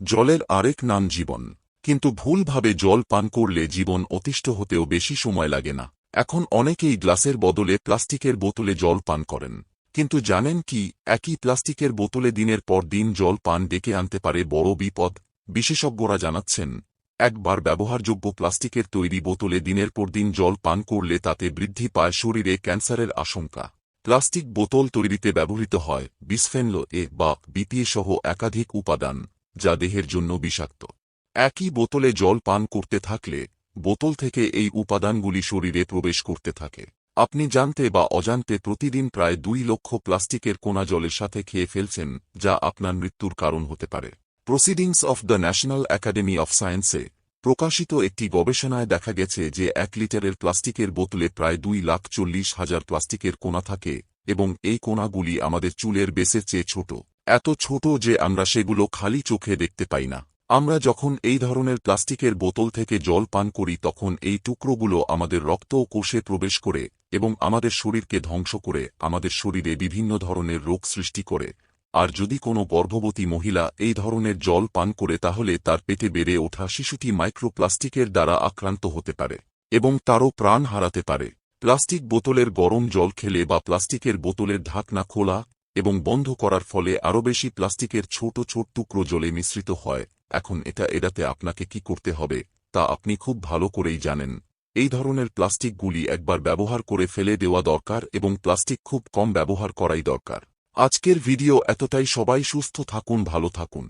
জলের আরেক নাম জীবন। কিন্তু ভুলভাবে জল পান করলে জীবন অতিষ্ঠ হতেও বেশি সময় লাগে না। এখন অনেকেই গ্লাসের বদলে প্লাস্টিকের বোতলে জল পান করেন। কিন্তু জানেন কি, একই প্লাস্টিকের বোতলে দিনের পর দিন জল পান ডেকে আনতে পারে বড় বিপদ। বিশেষজ্ঞরা জানাচ্ছেন, একবার ব্যবহারযোগ্য প্লাস্টিকের তৈরি বোতলে দিনের পর দিন জল পান করলে তাতে বৃদ্ধি পায় শরীরে ক্যান্সারের আশঙ্কা। প্লাস্টিক বোতল তৈরিতে ব্যবহৃত হয় বিসফেনল এ বা বিপিএ সহ একাধিক উপাদান। যা দেহের জন্য বিষাক্ত। একই বোতলে জল পান করতে থাকলে, বোতল থেকে এই উপাদানগুলি শরীরে প্রবেশ করতে থাকে। আপনি জানতে বা অজান্তে প্রতিদিন প্রায় দুই লক্ষ প্লাস্টিকের কোনা জলের সাথে খেয়ে ফেলছেন, যা আপনার মৃত্যুর কারণ হতে পারে। Proceedings of the national academy of সায়েন্সে প্রকাশিত একটি গবেষণায় দেখা গেছে যে এক লিটারের প্লাস্টিকের বোতলে প্রায় দুই লাখ চল্লিশ হাজার প্লাস্টিকের কোনা থাকে এবং এই কোনাগুলি আমাদের চুলের বেসের চেয়ে ছোট। এত ছোট যে আমরা সেগুলো খালি চোখে দেখতে পাই না। আমরা যখন এই ধরনের প্লাস্টিকের বোতল থেকে জল পান করি, তখন এই টুকরোগুলো আমাদের রক্ত ও কোষে প্রবেশ করে এবং আমাদের শরীরকে ধ্বংস করে, আমাদের শরীরে বিভিন্ন ধরনের রোগ সৃষ্টি করে। আর যদি কোনো গর্ভবতী মহিলা এই ধরনের জল পান করে, তাহলে তার পেটে বেড়ে ওঠা শিশুটি মাইক্রোপ্লাস্টিকের দ্বারা আক্রান্ত হতে পারে এবং তারও প্রাণ হারাতে পারে। প্লাস্টিক বোতলের গরম জল খেলে বা প্লাস্টিকের বোতলের ঢাকনা খোলা এবং বন্ধ করার ফলে আরও বেশি প্লাস্টিকের ছোট ছোট টুকরো জলে মিশ্রিত হয়। এখন এটা এড়াতে আপনাকে কি করতে হবে, তা আপনি খুব ভালো করেই জানেন। এই ধরনের প্লাস্টিকগুলি একবার ব্যবহার করে ফেলে দেওয়া দরকার এবং প্লাস্টিক খুব কম ব্যবহার করাই দরকার। আজকের ভিডিও এতটাই। সবাই সুস্থ থাকুন, ভালো থাকুন।